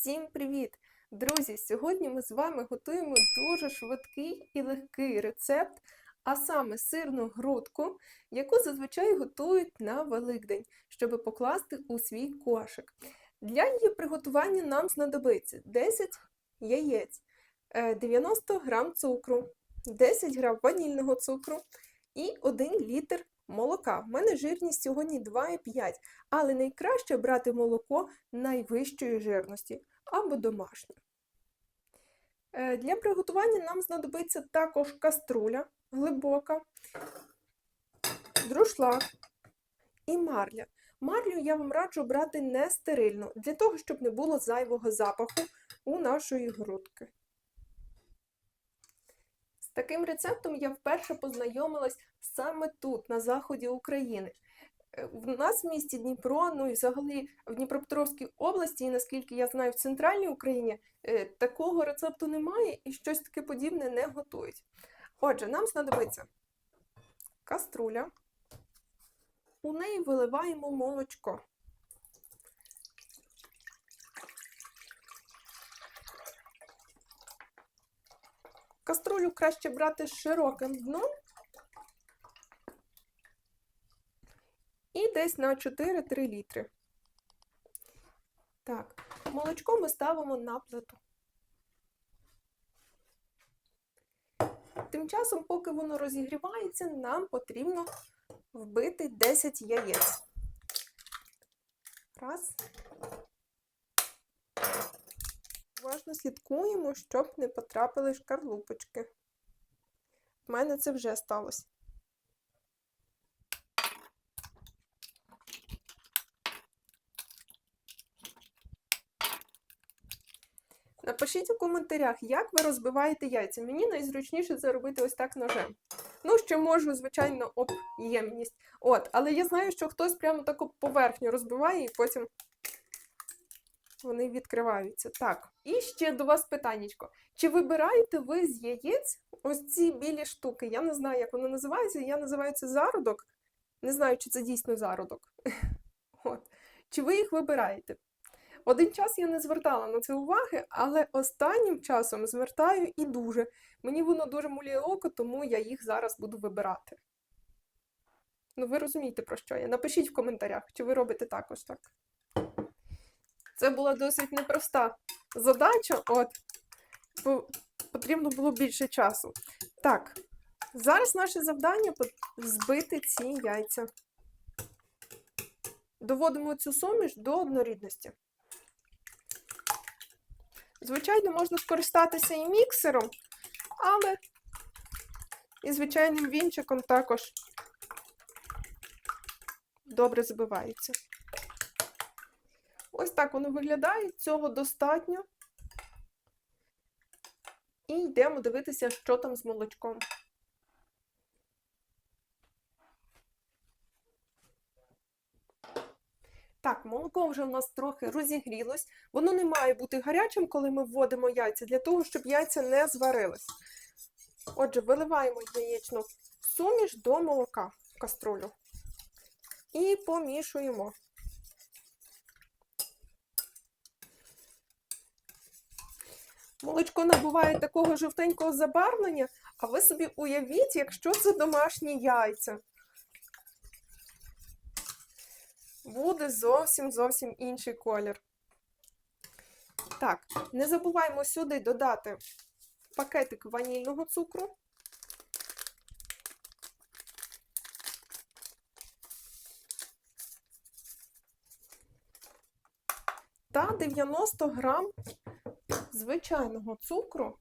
Всім привіт! Друзі! Сьогодні ми з вами готуємо дуже швидкий і легкий рецепт, а саме сирну грудку, яку зазвичай готують на Великдень, щоб покласти у свій кошик. Для її приготування нам знадобиться 10 яєць, е, 90 г цукру, 10 г ванільного цукру і 1 літр молока. В мене жирність сьогодні 2,5, але найкраще брати молоко найвищої жирності або домашнє. Е, Для приготування нам знадобиться також каструля глибока, друшлак і марля. Марлю я вам раджу брати не стерильно, для того, щоб не було зайвого запаху у нашої грудки. Таким рецептом я вперше познайомилась саме тут, на заході України. Е, В нас в місті Дніпро, ну і взагалі в Дніпропетровській області, і наскільки я знаю, в центральній Україні е, такого рецепту немає і щось таке подібне не готують. Отже, нам знадобиться каструля. У неї виливаємо молочко. Каструлю краще брати з широким дном і десь на 4-3 літри. Так, молочко ми ставимо на плиту. Тим часом, поки воно розігрівається, нам потрібно вбити 10 яєць. Раз. Уважно слідкуємо, щоб не потрапили шкарлупочки. У мене це вже сталося. Напишіть у коментарях, як ви розбиваєте яйця. Мені найзручніше це робити ось так ножем. Ну, ще можу, звичайно, об ємність. От, але я знаю, що хтось прямо таку поверхню розбиває і потім вони відкриваються. Так, і ще до вас питаннячко. Чи вибираєте ви з яєць ось ці білі штуки? Я не знаю, як вони називаються. Я називаю це зародок. Не знаю, чи це дійсно зародок. От. Чи ви їх вибираєте? Один час я не звертала на це уваги, але останнім часом звертаю і дуже. Мені воно дуже мулює око, тому я їх зараз буду вибирати. Ну, ви розумієте, про що я. Напишіть в коментарях, чи ви робите також так. Це була досить непроста задача, от, потрібно було більше часу. Так, зараз наше завдання збити ці яйця. Доводимо цю суміш до однорідності. Звичайно, можна скористатися і міксером, але і звичайним вінчиком також добре збивається. Ось так воно виглядає, цього достатньо. І йдемо дивитися, що там з молочком. Так, молоко вже у нас трохи розігрілось. Воно не має бути гарячим, коли ми вводимо яйця, для того, щоб яйця не зварились. Отже, виливаємо яєчну суміш до молока в каструлю і помішуємо. Молочко набуває такого жовтенького забарвлення, а ви собі уявіть, якщо це домашні яйця. Буде зовсім зовсім інший колір. Так, не забуваємо сюди додати пакетик ванільного цукру. Та 90 грам звичайного цукру.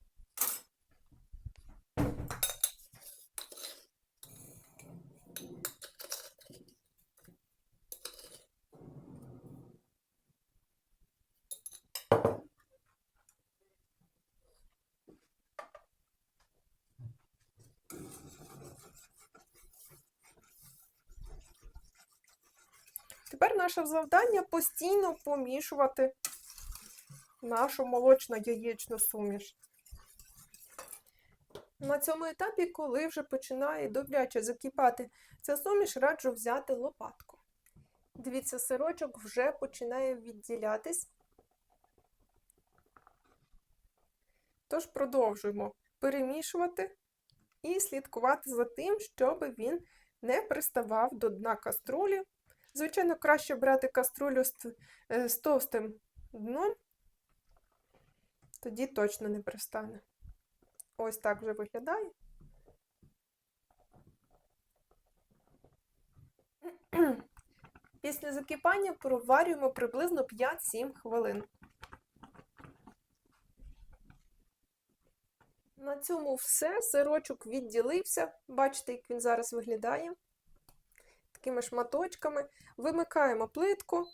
Тепер наше завдання постійно помішувати нашу молочно-яєчну суміш. На цьому етапі, коли вже починає добряче закипати ця суміш, раджу взяти лопатку. Дивіться, сирочок вже починає відділятись Тож продовжуємо перемішувати і слідкувати за тим, щоб він не приставав до дна каструлі. Звичайно, краще брати каструлю з, е, з товстим дном, тоді точно не пристане. Ось так вже виглядає. Після закипання проварюємо приблизно 5-7 хвилин. На цьому все. Сирочок відділився. Бачите, як він зараз виглядає. Такими шматочками. Вимикаємо плитку.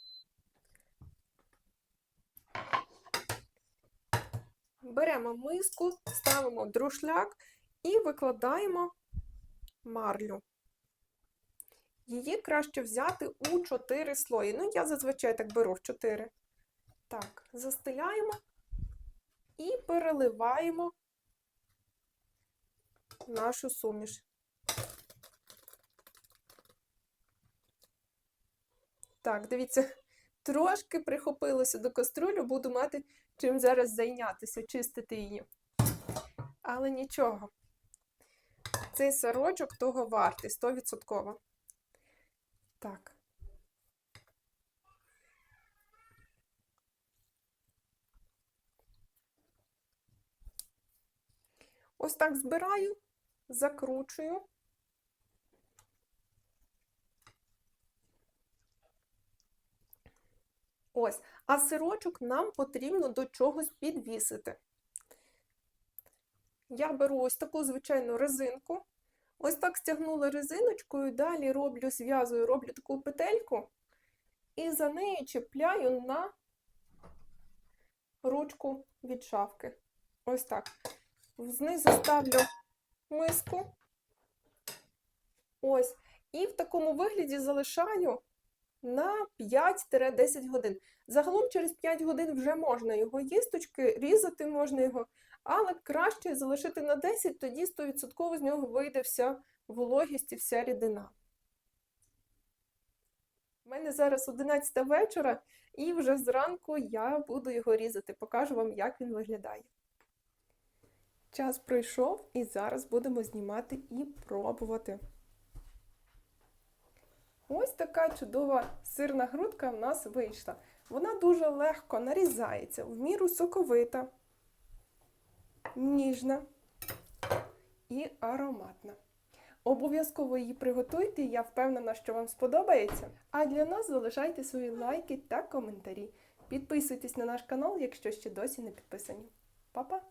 Беремо миску, ставимо друшляк і викладаємо марлю. Її краще взяти у 4 слої. Ну, я зазвичай так беру в 4. Так, застеляємо і переливаємо нашу суміш. Так, дивіться, трошки прихопилося до каструлю, буду мати чим зараз зайнятися, чистити її. Але нічого. Цей сирочок того вартий, 100%. Так. Ось так збираю, закручую. Ось, а сирочок нам потрібно до чогось підвісити. Я беру ось таку звичайну резинку. Ось так стягнула резиночкою, далі роблю, зв'язую, роблю таку петельку і за нею чіпляю на ручку від шафки. Ось так. Знизу ставлю миску. Ось. І в такому вигляді залишаю на 5-10 годин. Загалом через 5 годин вже можна його їсточки, різати можна його, але краще залишити на 10, тоді 100% з нього вийде вся вологість і вся рідина. У мене зараз 11 вечора, і вже зранку я буду його різати. Покажу вам, як він виглядає. Час пройшов, і зараз будемо знімати і пробувати. Ось така чудова сирна грудка в нас вийшла. Вона дуже легко нарізається, в міру соковита, ніжна і ароматна. Обов'язково її приготуйте, я впевнена, що вам сподобається. А для нас залишайте свої лайки та коментарі. Підписуйтесь на наш канал, якщо ще досі не підписані. Па-па!